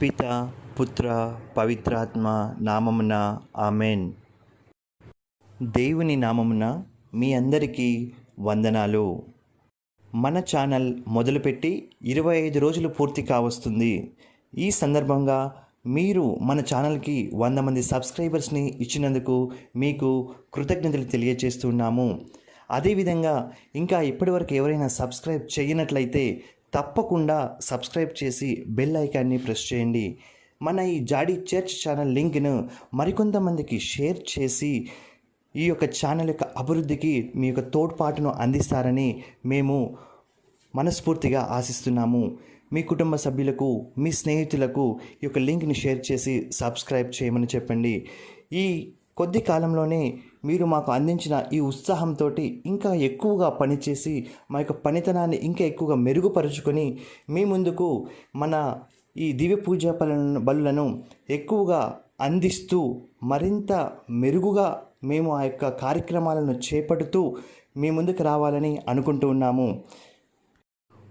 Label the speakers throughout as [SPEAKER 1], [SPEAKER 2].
[SPEAKER 1] పిత పుత్ర పవిత్రాత్మ నామమున ఆమెన్. దేవుని నామమున మీ అందరికీ వందనాలు. మన ఛానల్ మొదలుపెట్టి ఇరవై ఐదు రోజులు పూర్తి కావస్తుంది. ఈ సందర్భంగా మీరు మన ఛానల్కి వంద మంది సబ్స్క్రైబర్స్ని ఇచ్చినందుకు మీకు కృతజ్ఞతలు తెలియజేస్తున్నాము అదేవిధంగా ఇంకా ఇప్పటివరకు ఎవరైనా సబ్స్క్రైబ్ చేయనట్లయితే తప్పకుండా సబ్స్క్రైబ్ చేసి బెల్ ఐకాన్ని ప్రెస్ చేయండి. మన ఈ జాడీ చర్చ్ ఛానల్ లింక్ను మరికొంతమందికి షేర్ చేసి ఈ యొక్క ఛానల్ యొక్క అభివృద్ధికి మీ యొక్క తోడ్పాటును అందిస్తారని మేము మనస్ఫూర్తిగా ఆశిస్తున్నాము. మీ కుటుంబ సభ్యులకు మీ స్నేహితులకు ఈ యొక్క లింక్ని షేర్ చేసి సబ్స్క్రైబ్ చేయమని చెప్పండి. ఈ కొద్ది కాలంలోనే మీరు మాకు అందించిన ఈ ఉత్సాహంతో ఇంకా ఎక్కువగా పనిచేసి మా యొక్క పనితనాన్ని ఇంకా ఎక్కువగా మెరుగుపరుచుకొని మీ ముందుకు మన ఈ దివ్య పూజా పనులను బలులను ఎక్కువగా అందిస్తూ మరింత మెరుగుగా మేము ఆ యొక్క కార్యక్రమాలను చేపడుతూ మీ ముందుకు రావాలని అనుకుంటూ ఉన్నాము.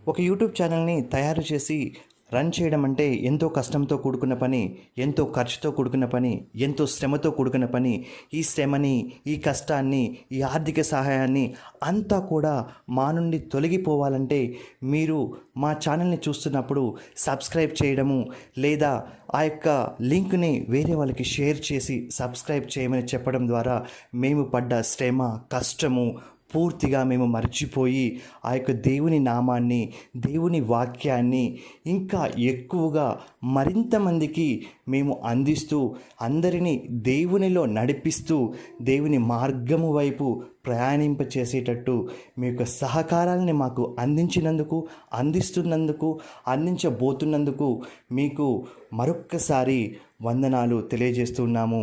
[SPEAKER 1] ఒక యూట్యూబ్ ఛానల్ని తయారు చేసి రన్ చేయడం అంటే ఎంతో కష్టంతో కూడుకున్న పని ఎంతో ఖర్చుతో కూడుకున్న పని ఎంతో శ్రమతో కూడుకున్న పని. ఈ శ్రమని ఈ కష్టాన్ని ఈ ఆర్థిక సహాయాన్ని అంతా కూడా మా నుండి తొలగిపోవాలంటే మీరు మా ఛానల్ని చూస్తున్నప్పుడు సబ్స్క్రైబ్ చేయడము లేదా ఆ యొక్క లింక్ని వేరే వాళ్ళకి షేర్ చేసి సబ్స్క్రైబ్ చేయమని చెప్పడం ద్వారా మేము పడ్డ శ్రమ కష్టము పూర్తిగా మేము మర్చిపోయి ఆ యొక్క దేవుని నామాన్ని దేవుని వాక్యాన్ని ఇంకా ఎక్కువగా మరింత మందికి మేము అందిస్తూ అందరినీ దేవునిలో నడిపిస్తూ దేవుని మార్గము వైపు ప్రయాణింప చేసేటట్టు మీ యొక్క సహకారాలని మాకు అందించినందుకు అందిస్తున్నందుకు అందించబోతున్నందుకు మీకు మరొక్కసారి వందనాలు తెలియజేస్తున్నాము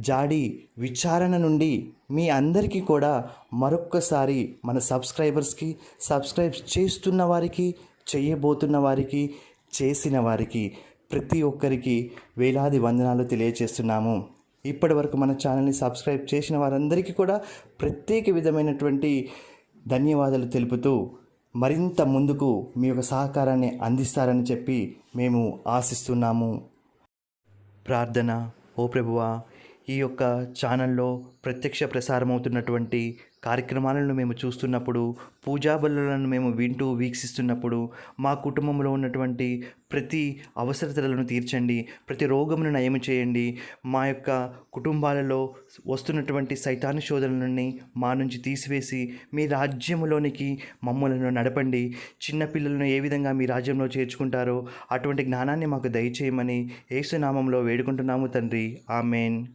[SPEAKER 1] జాడి విచారణ నుండి మీ అందరికీ కూడా మరొక్కసారి మన సబ్స్క్రైబర్స్కి సబ్స్క్రైబ్ చేస్తున్న వారికి చేయబోతున్న వారికి చేసిన వారికి ప్రతి ఒక్కరికి వేలాది వందనాలు తెలియజేస్తున్నాము ఇప్పటి వరకు మన ఛానల్ని సబ్స్క్రైబ్ చేసిన వారందరికీ కూడా ప్రత్యేక విధమైనటువంటి ధన్యవాదాలు తెలుపుతూ మరింత ముందుకు మీ యొక్క సహకారాన్ని అందిస్తారని చెప్పి మేము ఆశిస్తున్నాము. ప్రార్థన ఓ ప్రభువా ఈ యొక్క ఛానల్లో ప్రత్యక్ష ప్రసారమవుతున్నటువంటి కార్యక్రమాలను మేము చూస్తున్నప్పుడు పూజా బలులను మేము వింటూ వీక్షిస్తున్నప్పుడు మా కుటుంబంలో ఉన్నటువంటి ప్రతి అవసరతలను తీర్చండి ప్రతి రోగమును నయం చేయండి. మా యొక్క కుటుంబాలలో వస్తున్నటువంటి సైతాను శోధనలని మా నుంచి తీసివేసి మీ రాజ్యములోనికి మమ్మలను నడపండి. చిన్నపిల్లలను ఏ విధంగా మీ రాజ్యంలో చేర్చుకుంటారో అటువంటి జ్ఞానాన్ని మాకు దయచేయమని యేసునామంలో వేడుకుంటున్నాము తండ్రి. ఆమెన్.